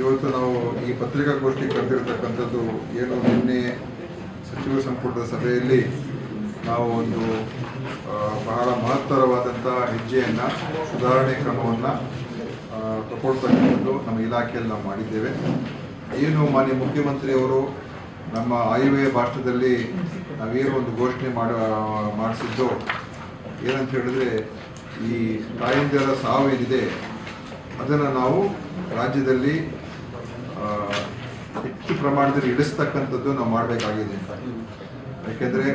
ಇವತ್ತು ನಾವು ಈ ಪತ್ರಿಕಾಗೋಷ್ಠಿ ಕರೆದಿರ್ತಕ್ಕಂಥದ್ದು ಏನು ನಿನ್ನೆ ಸಚಿವ ಸಂಪುಟದ ಸಭೆಯಲ್ಲಿ ನಾವು ಒಂದು ಬಹಳ ಮಹತ್ತರವಾದಂಥ ಹೆಜ್ಜೆಯನ್ನು, ಸುಧಾರಣೆ ಕ್ರಮವನ್ನು ತಗೊಳ್ತಕ್ಕಂಥದ್ದು ನಮ್ಮ ಇಲಾಖೆಯಲ್ಲಿ ನಾವು ಮಾಡಿದ್ದೇವೆ. ಏನು ಮಾನ್ಯ ಮುಖ್ಯಮಂತ್ರಿಯವರು ನಮ್ಮ ಆಯುವೇ ಭಾಷಣದಲ್ಲಿ ನಾವೇನು ಒಂದು ಘೋಷಣೆ ಮಾಡ, ಮಾಡಿಸಿದ್ದು, ಏನಂತ ಹೇಳಿದ್ರೆ ಈ ತಾಯಂದಿರ ಸಾವು ಏನಿದೆ, ಅದನ್ನು ನಾವು ರಾಜ್ಯದಲ್ಲಿ ಹೆಚ್ಚು ಪ್ರಮಾಣದಲ್ಲಿ ಇಳಿಸ್ತಕ್ಕಂಥದ್ದು ನಾವು ಮಾಡಬೇಕಾಗಿದೆ ಅಂತ. ಯಾಕೆಂದರೆ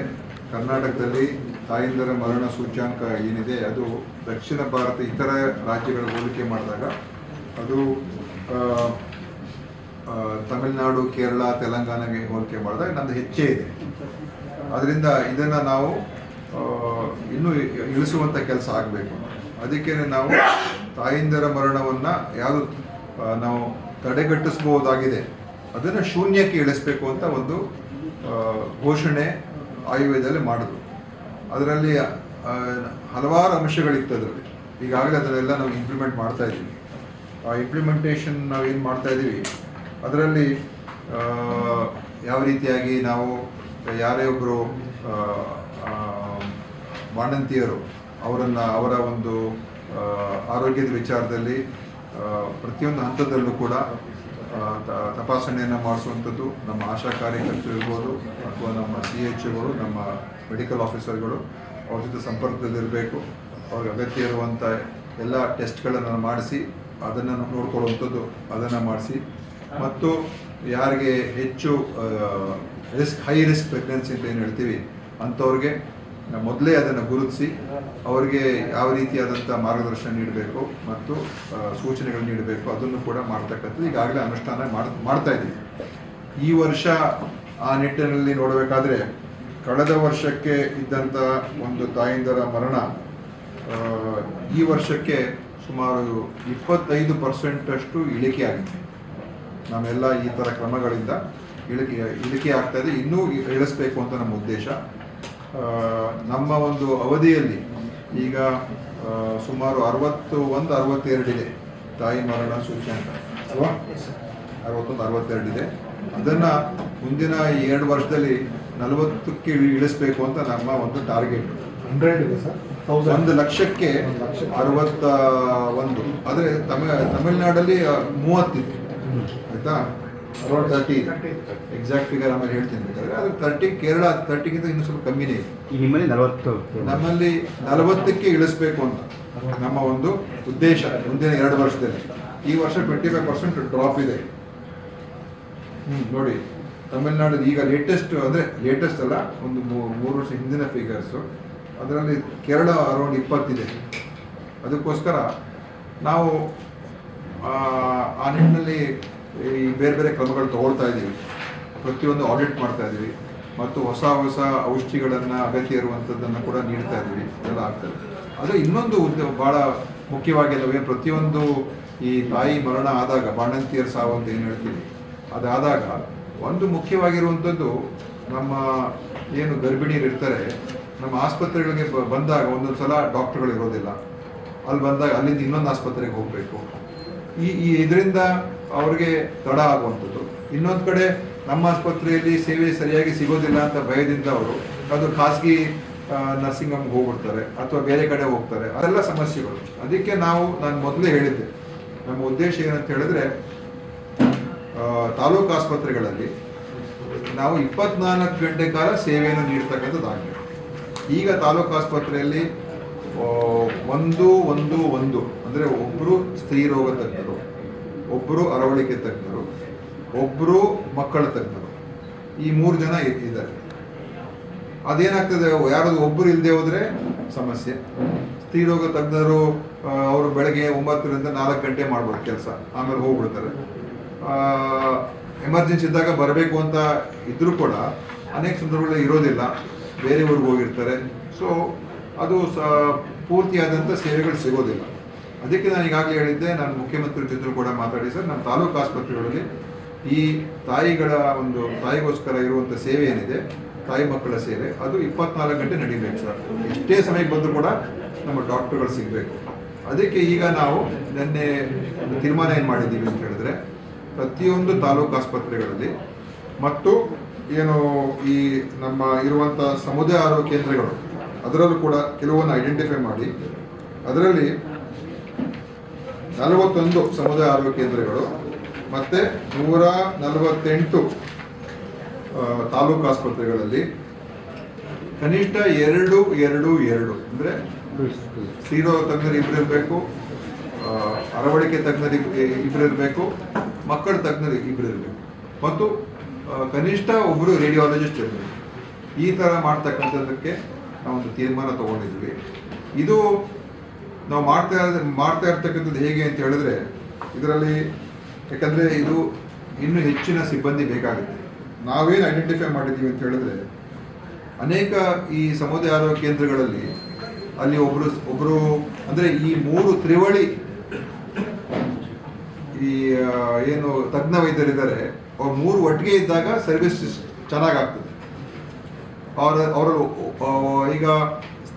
ಕರ್ನಾಟಕದಲ್ಲಿ ತಾಯಿಂದರ ಮರಣ ಸೂಚ್ಯಾಂಕ ಏನಿದೆ, ಅದು ದಕ್ಷಿಣ ಭಾರತ ಇತರ ರಾಜ್ಯಗಳ ಹೋಲಿಕೆ ಮಾಡಿದಾಗ ಅದು ತಮಿಳುನಾಡು, ಕೇರಳ ತೆಲಂಗಾಣಗೆ ಹೋಲಿಕೆ ಮಾಡಿದಾಗ ನಮ್ಮದು ಹೆಚ್ಚೇ ಇದೆ. ಅದರಿಂದ ಇದನ್ನು ನಾವು ಇನ್ನೂ ಇಳಿಸುವಂಥ ಕೆಲಸ ಆಗಬೇಕು. ಅದಕ್ಕೇ ನಾವು ತಾಯಿಂದರ ಮರಣವನ್ನು ಯಾರು ನಾವು ತಡೆಗಟ್ಟಿಸ್ಬೋದಾಗಿದೆ ಅದನ್ನು ಶೂನ್ಯಕ್ಕೆ ಇಳಿಸ್ಬೇಕು ಅಂತ ಒಂದು ಘೋಷಣೆ ಆಯುರ್ವೇದದಲ್ಲಿ ಮಾಡಿದ್ರು. ಅದರಲ್ಲಿ ಹಲವಾರು ಅಂಶಗಳಿತ್ತು ಅದರಲ್ಲಿ. ಈಗಾಗಲೇ ಅದನ್ನೆಲ್ಲ ನಾವು ಇಂಪ್ಲಿಮೆಂಟ್ ಮಾಡ್ತಾ ಇದ್ದೀವಿ. ಆ ಇಂಪ್ಲಿಮೆಂಟೇಷನ್ ನಾವು ಏನು ಮಾಡ್ತಾ ಇದ್ದೀವಿ? ಅದರಲ್ಲಿ ಯಾವ ರೀತಿಯಾಗಿ ನಾವು, ಯಾರೇ ಒಬ್ಬರು ಬಾಣಂತಿಯರು ಅವರನ್ನು, ಅವರ ಒಂದು ಆರೋಗ್ಯದ ವಿಚಾರದಲ್ಲಿ ಪ್ರತಿಯೊಂದು ಹಂತದಲ್ಲೂ ಕೂಡ ತಪಾಸಣೆಯನ್ನು ಮಾಡಿಸುವಂಥದ್ದು ನಮ್ಮ ಆಶಾ ಕಾರ್ಯಕರ್ತರು ಇರ್ಬೋದು ಅಥವಾ ನಮ್ಮ ಸಿ ಎಚ್ಗಳು ನಮ್ಮ ಮೆಡಿಕಲ್ ಆಫೀಸರ್ಗಳು ಅವ್ರ ಜೊತೆ ಸಂಪರ್ಕದಲ್ಲಿರಬೇಕು. ಅವ್ರಿಗೆ ಅಗತ್ಯ ಇರುವಂಥ ಎಲ್ಲ ಟೆಸ್ಟ್ಗಳನ್ನು ಮಾಡಿಸಿ ಅದನ್ನು ನೋಡ್ಕೊಳ್ಳುವಂಥದ್ದು ಅದನ್ನು ಮಾಡಿಸಿ. ಮತ್ತು ಯಾರಿಗೆ ಹೆಚ್ಚು ರಿಸ್ಕ್, ಹೈ ರಿಸ್ಕ್ ಪ್ರೆಗ್ನೆನ್ಸಿ ಅಂತ ಏನು ಹೇಳ್ತೀವಿ, ಅಂಥವ್ರಿಗೆ ಮೊದಲೇ ಅದನ್ನು ಗುರುತಿಸಿ ಅವರಿಗೆ ಯಾವ ರೀತಿಯಾದಂಥ ಮಾರ್ಗದರ್ಶನ ನೀಡಬೇಕು ಮತ್ತು ಸೂಚನೆಗಳು ನೀಡಬೇಕು, ಅದನ್ನು ಕೂಡ ಮಾಡ್ತಕ್ಕಂಥದ್ದು ಈಗಾಗಲೇ ಅನುಷ್ಠಾನ ಮಾಡ್ ಮಾಡ್ತಾ ಇದ್ದೀವಿ. ಈ ವರ್ಷ ಆ ನಿಟ್ಟಿನಲ್ಲಿ ನೋಡಬೇಕಾದ್ರೆ ಕಳೆದ ವರ್ಷಕ್ಕೆ ಇದ್ದಂಥ ಒಂದು ತಾಯಿಂದರ ಮರಣ ಈ ವರ್ಷಕ್ಕೆ ಸುಮಾರು ಇಪ್ಪತ್ತೈದು ಪರ್ಸೆಂಟಷ್ಟು ಇಳಿಕೆ ಆಗಿದೆ. ನಾವೆಲ್ಲ ಈ ಥರ ಕ್ರಮಗಳಿಂದ ಇಳಿಕೆ ಇಳಿಕೆ ಆಗ್ತಾ ಇದೆ. ಇನ್ನೂ ಇಳಿಸ್ಬೇಕು ಅಂತ ನಮ್ಮ ಉದ್ದೇಶ. ನಮ್ಮ ಒಂದು ಅವಧಿಯಲ್ಲಿ ಈಗ ಸುಮಾರು ಅರವತ್ತು ಒಂದು ಅರವತ್ತೆರಡಿದೆ ತಾಯಿ ಮರಣ ಸೂಚ್ಯಾಂಕ ಅಲ್ವಾ? ಅರವತ್ತೊಂದು ಅರವತ್ತೆರಡಿದೆ. ಅದನ್ನು ಮುಂದಿನ ಈ ಎರಡು ವರ್ಷದಲ್ಲಿ ನಲವತ್ತಕ್ಕೆ ಇಳಿಸಬೇಕು ಅಂತ ನಮ್ಮ ಒಂದು ಟಾರ್ಗೆಟ್. ಹಂಡ್ರೆಡ್ ಇದೆ ಸರ್ ಒಂದು ಲಕ್ಷಕ್ಕೆ. ಅರವತ್ತ ಒಂದು ಆದರೆ ತಮಿಳ್ ತಮಿಳ್ನಾಡಲ್ಲಿ ಮೂವತ್ತಿತ್ತು. ಆಯ್ತಾ? ಅರವತ್ತು ತರ್ಟಿ ಎಕ್ಸಾಕ್ಟ್ ಫಿಗರ್ ಆಮೇಲೆ ಹೇಳ್ತೀನಿ ಬೇಕಾದ್ರೆ. ಅದು ತರ್ಟಿ ಕೇರಳ ತರ್ಟಿಗಿಂತ ಇನ್ನೂ ಸ್ವಲ್ಪ ಕಮ್ಮಿನೇ ಇದೆ. ಈ ನಿಮ್ಮಲ್ಲಿ ನಲವತ್ತು ನಮ್ಮಲ್ಲಿ ನಲವತ್ತಕ್ಕೆ ಇಳಿಸ್ಬೇಕು ಅಂತ. ನಮ್ಮ ಒಂದು ಉದ್ದೇಶ ಮುಂದಿನ ಎರಡು ವರ್ಷದಲ್ಲಿ. ಈ ವರ್ಷ ಟ್ವೆಂಟಿ ಫೈವ್ ಪರ್ಸೆಂಟ್ ಡ್ರಾಪ್ ಇದೆ. ಹ್ಮ್, ನೋಡಿ. ತಮಿಳ್ನಾಡು ಈಗ ಲೇಟೆಸ್ಟ್ ಅಂದರೆ ಲೇಟೆಸ್ಟ್ ಅಲ್ಲ ಒಂದು ಮೂರು ವರ್ಷ ಹಿಂದಿನ ಫಿಗರ್ಸು ಅದರಲ್ಲಿ ಕೇರಳ ಅರೌಂಡ್ ಇಪ್ಪತ್ತಿದೆ. ಅದಕ್ಕೋಸ್ಕರ ನಾವು ಆ, ಆ ನಿಟ್ಟಿನಲ್ಲಿ ಈ ಬೇರೆ ಬೇರೆ ಕ್ರಮಗಳು ತಗೊಳ್ತಾ ಇದ್ದೀವಿ. ಪ್ರತಿಯೊಂದು ಆಡಿಟ್ ಮಾಡ್ತಾ ಇದ್ದೀವಿ. ಮತ್ತು ಹೊಸ ಹೊಸ ಔಷಧಿಗಳನ್ನು ಅಗತ್ಯ ಇರುವಂಥದ್ದನ್ನು ಕೂಡ ನೀಡ್ತಾ ಇದ್ದೀವಿ. ಎಲ್ಲ ಆಗ್ತದೆ ಅದು ಇನ್ನೊಂದು ಉದ್ದ ಭಾಳ ಮುಖ್ಯವಾಗಿ ಅಲ್ಲವೇ ಪ್ರತಿಯೊಂದು ಈ ತಾಯಿ ಮರಣ ಆದಾಗ, ಬಾಣಂತಿಯರ್ ಸಾವು ಅಂತ ಏನು ಹೇಳ್ತೀವಿ? ಅದಾದಾಗ ಒಂದು ಮುಖ್ಯವಾಗಿರುವಂಥದ್ದು ನಮ್ಮ ಏನು ಗರ್ಭಿಣಿಯರು ಇರ್ತಾರೆ, ನಮ್ಮ ಆಸ್ಪತ್ರೆಗಳಿಗೆ ಬಂದಾಗ ಒಂದೊಂದು ಸಲ ಡಾಕ್ಟರ್ಗಳು ಇರೋದಿಲ್ಲ. ಅಲ್ಲಿ ಬಂದಾಗ ಅಲ್ಲಿಂದ ಇನ್ನೊಂದು ಆಸ್ಪತ್ರೆಗೆ ಹೋಗಬೇಕು. ಈ ಈ ಇದರಿಂದ ಅವ್ರಿಗೆ ತಡ ಆಗುವಂಥದ್ದು. ಇನ್ನೊಂದು ಕಡೆ ನಮ್ಮ ಆಸ್ಪತ್ರೆಯಲ್ಲಿ ಸೇವೆ ಸರಿಯಾಗಿ ಸಿಗೋದಿಲ್ಲ ಅಂತ ಭಯದಿಂದ ಅವರು, ಅದು ಖಾಸಗಿ ನರ್ಸಿಂಗ್ ಹೋಮ್ಗೆ ಹೋಗ್ಬಿಡ್ತಾರೆ ಅಥವಾ ಬೇರೆ ಕಡೆ ಹೋಗ್ತಾರೆ. ಅದೆಲ್ಲ ಸಮಸ್ಯೆಗಳು. ಅದಕ್ಕೆ ನಾವು, ನಾನು ಮೊದಲೇ ಹೇಳಿದ್ದೆ. ನಮ್ಮ ಉದ್ದೇಶ ಏನಂತ ಹೇಳಿದ್ರೆ ತಾಲೂಕು ಆಸ್ಪತ್ರೆಗಳಲ್ಲಿ ನಾವು ಇಪ್ಪತ್ನಾಲ್ಕು ಗಂಟೆ ಕಾಲ ಸೇವೆಯನ್ನು ನೀಡ್ತಕ್ಕಂಥದ್ದಾಗಬೇಕು ಈಗ ತಾಲೂಕು ಆಸ್ಪತ್ರೆಯಲ್ಲಿ ಒಂದು ಒಂದು ಒಂದು ಅಂದರೆ ಒಬ್ಬರು ಸ್ತ್ರೀ ರೋಗ ತಜ್ಞರು ಒಬ್ಬರು ಅರವಳಿಕೆ ತಜ್ಞರು ಒಬ್ಬರು ಮಕ್ಕಳ ತಜ್ಞರು. ಈ ಮೂರು ಜನ ಇದ್ದಾರೆ. ಅದೇನಾಗ್ತದೆ, ಯಾರಾದ್ರು ಒಬ್ಬರು ಇಲ್ಲದೆ ಹೋದ್ರೆ ಸಮಸ್ಯೆ. ಸ್ತ್ರೀ ರೋಗ ತಜ್ಞರು ಅವರು ಬೆಳಗ್ಗೆ ಒಂಬತ್ತರಿಂದ ನಾಲ್ಕು ಗಂಟೆ ಮಾಡ್ಬೋದು ಕೆಲಸ, ಆಮೇಲೆ ಹೋಗ್ಬಿಡ್ತಾರೆ. ಎಮರ್ಜೆನ್ಸಿ ಇದ್ದಾಗ ಬರಬೇಕು ಅಂತ ಇದ್ದರೂ ಕೂಡ ಅನೇಕ ಸಂದರ್ಭಗಳಲ್ಲಿ ಇರೋದಿಲ್ಲ. ಬೇರೆ ಊರಿಗೆ ಹೋಗಿರ್ತಾರೆ. ಸೊ, ಅದು ಸ, ಪೂರ್ತಿಯಾದಂಥ ಸೇವೆಗಳು ಸಿಗೋದಿಲ್ಲ. ಅದಕ್ಕೆ ನಾನು ಈಗಾಗಲೇ ಹೇಳಿದ್ದೆ, ನಾನು ಮುಖ್ಯಮಂತ್ರಿ ಜೊತೆ ಕೂಡ ಮಾತಾಡಿ ಸರ್, ನಮ್ಮ ತಾಲೂಕು ಆಸ್ಪತ್ರೆಗಳಲ್ಲಿ ಈ ತಾಯಿಗಳ ಒಂದು ತಾಯಿಗೋಸ್ಕರ ಇರುವಂಥ ಸೇವೆ ಏನಿದೆ, ತಾಯಿ ಮಕ್ಕಳ ಸೇವೆ, ಅದು ಇಪ್ಪತ್ನಾಲ್ಕು ಗಂಟೆ ನಡೀಬೇಕು ಸರ್. ಎಷ್ಟೇ ಸಮಯಕ್ಕೆ ಬಂದರೂ ಕೂಡ ನಮ್ಮ ಡಾಕ್ಟರ್ಗಳು ಸಿಗಬೇಕು. ಅದಕ್ಕೆ ಈಗ ನಾವು ನಿನ್ನೆ ಒಂದು ತೀರ್ಮಾನ ಏನು ಮಾಡಿದ್ದೀವಿ ಅಂತ ಹೇಳಿದ್ರೆ, ಪ್ರತಿಯೊಂದು ತಾಲೂಕು ಆಸ್ಪತ್ರೆಗಳಲ್ಲಿ ಮತ್ತು ಏನು ಈ ನಮ್ಮ ಇರುವಂಥ ಸಮುದಾಯ ಆರೋಗ್ಯ ಕೇಂದ್ರಗಳು, ಅದರಲ್ಲೂ ಕೂಡ ಕೆಲವನ್ನು ಐಡೆಂಟಿಫೈ ಮಾಡಿ, ಅದರಲ್ಲಿ ನಲವತ್ತೊಂದು ಸಮುದಾಯ ಆರೋಗ್ಯ ಕೇಂದ್ರಗಳು ಮತ್ತೆ ನೂರ ನಲವತ್ತೆಂಟು ತಾಲೂಕು ಆಸ್ಪತ್ರೆಗಳಲ್ಲಿ ಕನಿಷ್ಠ ಎರಡು ಎರಡು ಎರಡು, ಅಂದರೆ ಸೀರೋ ತಜ್ಞರು ಇಬ್ಬರಿರ್ಬೇಕು ಇರಬೇಕು ಅರವಳಿಕೆ ತಜ್ಞರು ಇಬ್ಬರಿರ್ಬೇಕು ಮಕ್ಕಳ ತಜ್ಞರು ಇಬ್ಬರು ಮತ್ತು ಕನಿಷ್ಠ ಒಬ್ಬರು ರೇಡಿಯಾಲಜಿಸ್ಟ್ ಇರಬೇಕು. ಈ ಥರ ಮಾಡ್ತಕ್ಕಂಥದ್ದಕ್ಕೆ ನಾವೊಂದು ತೀರ್ಮಾನ ತಗೊಂಡಿದ್ವಿ. ಇದು ನಾವು ಮಾಡ್ತಾ ಮಾಡ್ತಾ ಇರ್ತಕ್ಕಂಥದ್ದು ಹೇಗೆ ಅಂತ ಹೇಳಿದ್ರೆ, ಇದರಲ್ಲಿ ಯಾಕಂದರೆ ಇದು ಇನ್ನೂ ಹೆಚ್ಚಿನ ಸಿಬ್ಬಂದಿ ಬೇಕಾಗುತ್ತೆ. ನಾವೇನು ಐಡೆಂಟಿಫೈ ಮಾಡಿದ್ದೀವಿ ಅಂತ ಹೇಳಿದ್ರೆ, ಅನೇಕ ಈ ಸಮುದಾಯ ಆರೋಗ್ಯ ಕೇಂದ್ರಗಳಲ್ಲಿ ಅಲ್ಲಿ ಒಬ್ಬರು ಒಬ್ಬರು ಅಂದ್ರೆ ಈ ಮೂರು ತ್ರಿವಳಿ ಈ ಏನು ತಜ್ಞ ವೈದ್ಯರಿದ್ದಾರೆ, ಅವ್ರು ಮೂರು ಒಟ್ಟಿಗೆ ಇದ್ದಾಗ ಸರ್ವಿಸ್ ಚೆನ್ನಾಗಾಗ್ತದೆ ಅವರ, ಅವರಲ್ಲಿ ಈಗ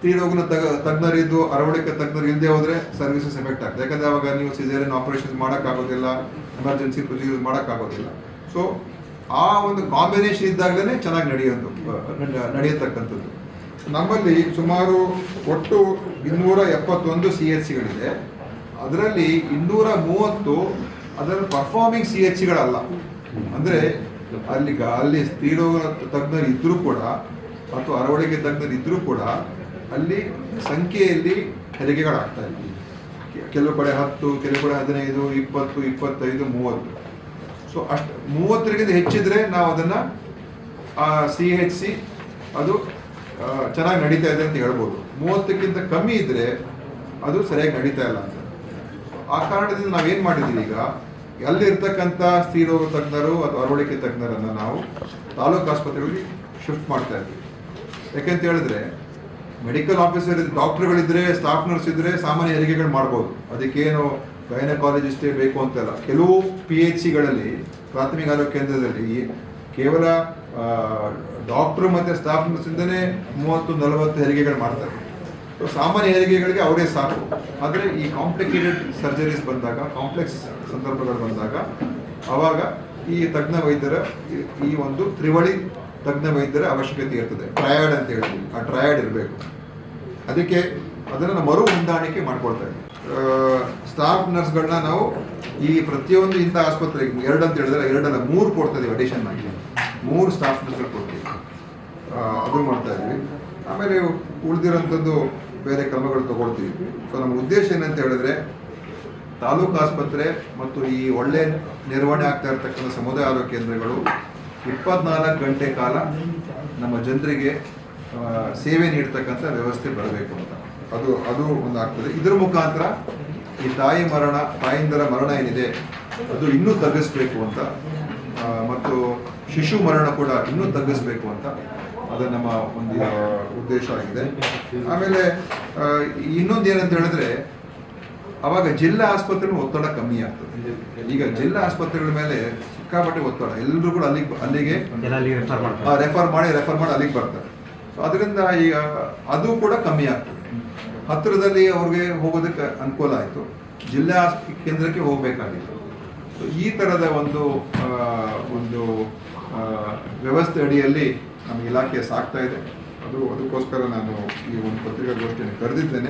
ಸ್ತ್ರೀರೋಗನ ತಗ ತಜ್ಞರಿದ್ದು ಅರವಳಿಕೆ ತಜ್ಞರು ಇಲ್ಲದೆ ಹೋದ್ರೆ ಸರ್ವಿಸಸ್ ಎಫೆಕ್ಟ್ ಆಗ್ತದೆ. ಯಾಕಂದ್ರೆ ಅವಾಗ ನೀವು ಸಿಜೇರಿಯನ್ ಆಪರೇಷನ್ ಮಾಡೋಕ್ಕಾಗೋದಿಲ್ಲ ಎಮರ್ಜೆನ್ಸಿ ಪ್ರೊಸೀಜರ್ ಮಾಡೋಕ್ಕಾಗೋದಿಲ್ಲ. ಸೊ ಆ ಒಂದು ಕಾಂಬಿನೇಷನ್ ಇದ್ದಾಗಲೇ ಚೆನ್ನಾಗಿ ನಡೆಯೋದು ನಡೆ- ನಡೆಯತಕ್ಕಂಥದ್ದು. ನಮ್ಮಲ್ಲಿ ಸುಮಾರು ಒಟ್ಟು ಇನ್ನೂರ ಎಪ್ಪತ್ತೊಂದು ಸಿ ಎಚ್ ಸಿಗಳಿದೆ ಅದರಲ್ಲಿ ಇನ್ನೂರ ಮೂವತ್ತು ಅದರಲ್ಲಿ ಪರ್ಫಾರ್ಮಿಂಗ್ ಸಿ ಎಚ್ ಸಿಗಳಲ್ಲ ಅಂದರೆ ಅಲ್ಲಿ ಅಲ್ಲಿ ಸ್ತ್ರೀರೋಗ ತಜ್ಞರು ಇದ್ರೂ ಕೂಡ ಮತ್ತು ಅರವಳಿಕೆ ತಜ್ಞರು ಇದ್ರೂ ಕೂಡ ಅಲ್ಲಿ ಸಂಖ್ಯೆಯಲ್ಲಿ ಹೆರಿಗೆಗಳಾಗ್ತಾ ಇದೆ ಕೆಲವು ಕಡೆ ಹತ್ತು, ಕೆಲವು ಕಡೆ ಹದಿನೈದು, ಇಪ್ಪತ್ತು, ಇಪ್ಪತ್ತೈದು, ಮೂವತ್ತು. ಸೊ ಅಷ್ಟು ಮೂವತ್ತರಿಗಿಂತ ಹೆಚ್ಚಿದ್ರೆ ನಾವು ಅದನ್ನ ಸಿ ಹೆಚ್ ಸಿ ಅದು ಚೆನ್ನಾಗಿ ನಡೀತಾ ಇದೆ ಅಂತ ಹೇಳ್ಬೋದು. ಮೂವತ್ತಕ್ಕಿಂತ ಕಮ್ಮಿ ಇದ್ರೆ ಅದು ಸರಿಯಾಗಿ ನಡೀತಾ ಇಲ್ಲ ಅಂತ. ಆ ಕಾರಣದಿಂದ ನಾವೇನು ಮಾಡಿದ್ದೀವಿ ಈಗ? ಅಲ್ಲಿರ್ತಕ್ಕಂಥ ಸ್ತ್ರೀರೋಗ ತಜ್ಞರು ಅಥವಾ ಅರವಳಿಕೆ ತಜ್ಞರನ್ನು ನಾವು ತಾಲೂಕು ಆಸ್ಪತ್ರೆಗಳಿಗೆ ಶಿಫ್ಟ್ ಮಾಡ್ತಾ ಇದ್ವಿ. ಯಾಕೆಂತ ಹೇಳಿದ್ರೆ ಮೆಡಿಕಲ್ ಆಫೀಸರ್ ಡಾಕ್ಟರ್ಗಳಿದ್ರೆ ಸ್ಟಾಫ್ ನರ್ಸ್ ಇದ್ರೆ ಸಾಮಾನ್ಯ ಹೆರಿಗೆಗಳು ಮಾಡ್ಬೋದು. ಅದಕ್ಕೇನು ಗೈನಕಾಲಜಿಸ್ಟೇ ಬೇಕು ಅಂತಲ್ಲ. ಕೆಲವು ಪಿ ಎಚ್ ಸಿಗಳಲ್ಲಿ ಪ್ರಾಥಮಿಕ ಆರೋಗ್ಯ ಕೇಂದ್ರದಲ್ಲಿ ಕೇವಲ ಡಾಕ್ಟರ್ ಮತ್ತೆ ಸ್ಟಾಫ್ ನರ್ಸ್ ಇಂದನೇ ಮೂವತ್ತು, ನಲವತ್ತು ಹೆರಿಗೆಗಳು ಮಾಡ್ತಾರೆ. ಸಾಮಾನ್ಯ ಹೆರಿಗೆಗಳಿಗೆ ಅವರೇ ಸಾಕು. ಆದರೆ ಈ ಕಾಂಪ್ಲಿಕೇಟೆಡ್ ಸರ್ಜರೀಸ್ ಬಂದಾಗ ಕಾಂಪ್ಲೆಕ್ಸ್ ಸಂದರ್ಭಗಳು ಬಂದಾಗ, ಅವಾಗ ಈ ತಜ್ಞ ವೈದ್ಯರ ಈ ಒಂದು ತ್ರಿವಳಿ ತಜ್ಞ ವೈದ್ಯರ ಅವಶ್ಯಕತೆ ಇರ್ತದೆ. ಟ್ರಯಾಡ್ ಅಂತ ಹೇಳ್ತೀವಿ. ಆ ಟ್ರಯಾಡ್ ಇರಬೇಕು. ಅದಕ್ಕೆ ಅದನ್ನು ಮರು ಹೊಂದಾಣಿಕೆ ಮಾಡ್ಕೊಳ್ತಾ ಇದ್ದೀವಿ ಸ್ಟಾಫ್ ನರ್ಸ್ಗಳನ್ನ ನಾವು ಈ ಪ್ರತಿಯೊಂದು ಇಂಥ ಆಸ್ಪತ್ರೆಗೆ, ಎರಡು ಅಂತ ಹೇಳಿದ್ರೆ ಎರಡಲ್ಲ, ಮೂರು ಕೊಡ್ತಾ ಇದೀವಿ ಅಡಿಷನ್ ಆಗಿ. ಮೂರು ಸ್ಟಾಫ್ ನರ್ಸ್ಗಳು ಕೊಡ್ತೀವಿ. ಅದು ಮಾಡ್ತಾ ಇದ್ವಿ. ಆಮೇಲೆ ಉಳಿದಿರೋಂಥದ್ದು ಬೇರೆ ಕ್ರಮಗಳು ತಗೊಳ್ತೀವಿ. ಸೊ ನಮ್ಮ ಉದ್ದೇಶ ಏನಂತ ಹೇಳಿದ್ರೆ ತಾಲೂಕು ಆಸ್ಪತ್ರೆ ಮತ್ತು ಈ ಒಳ್ಳೆ ನಿರ್ವಹಣೆ ಆಗ್ತಾ ಇರತಕ್ಕಂಥ ಸಮುದಾಯ ಆರೋಗ್ಯ ಕೇಂದ್ರಗಳು ಇಪ್ಪತ್ನಾಲ್ಕು ಗಂಟೆ ಕಾಲ ನಮ್ಮ ಜನರಿಗೆ ಸೇವೆ ನೀಡ್ತಕ್ಕಂಥ ವ್ಯವಸ್ಥೆ ಬರಬೇಕು ಅಂತ. ಅದು ಅದು ಒಂದು ಆಗ್ತದೆ ಇದ್ರ ಮುಖಾಂತರ ಈ ತಾಯಿ ಮರಣ, ತಾಯಿಂದರ ಮರಣ ಏನಿದೆ, ಅದು ಇನ್ನೂ ತಗ್ಗಿಸ್ಬೇಕು ಅಂತ ಮತ್ತು ಶಿಶು ಮರಣ ಕೂಡ ಇನ್ನೂ ತಗ್ಗಿಸ್ಬೇಕು ಅಂತ ಅದು ನಮ್ಮ ಒಂದು ಉದ್ದೇಶ ಆಗಿದೆ. ಆಮೇಲೆ ಇನ್ನೊಂದು ಏನಂತ ಹೇಳಿದ್ರೆ, ಅವಾಗ ಜಿಲ್ಲಾ ಆಸ್ಪತ್ರೆ ಒತ್ತಡ ಕಮ್ಮಿ ಆಗ್ತದೆ. ಈಗ ಜಿಲ್ಲಾ ಆಸ್ಪತ್ರೆಗಳ ಮೇಲೆ ಸಿಕ್ಕಾಪಟ್ಟೆ ಒತ್ತಡ ಎಲ್ಲರೂ ಕೂಡ ಅಲ್ಲಿಗೆ ಅಲ್ಲಿಗೆ ರೆಫರ್ ಮಾಡಿ ರೆಫರ್ ಮಾಡಿ ಅಲ್ಲಿಗೆ ಬರ್ತಾರೆ. ಸೊ ಅದರಿಂದ ಈಗ ಅದು ಕೂಡ ಕಮ್ಮಿ ಆಗ್ತದೆ. ಹತ್ತಿರದಲ್ಲಿ ಅವ್ರಿಗೆ ಹೋಗೋದಕ್ಕೆ ಅನುಕೂಲ ಆಯಿತು. ಜಿಲ್ಲಾ ಕೇಂದ್ರಕ್ಕೆ ಹೋಗಬೇಕಾಗಿತ್ತು. ಸೊ ಈ ಥರದ ಒಂದು ಒಂದು ವ್ಯವಸ್ಥೆ ಅಡಿಯಲ್ಲಿ ನಮ್ಮ ಇಲಾಖೆ ಸಾಕ್ತಾ ಇದೆ. ಅದು ಅದಕ್ಕೋಸ್ಕರ ನಾನು ಈ ಒಂದು ಪತ್ರಿಕಾಗೋಷ್ಠಿಯನ್ನು ಕರೆದಿದ್ದೇನೆ.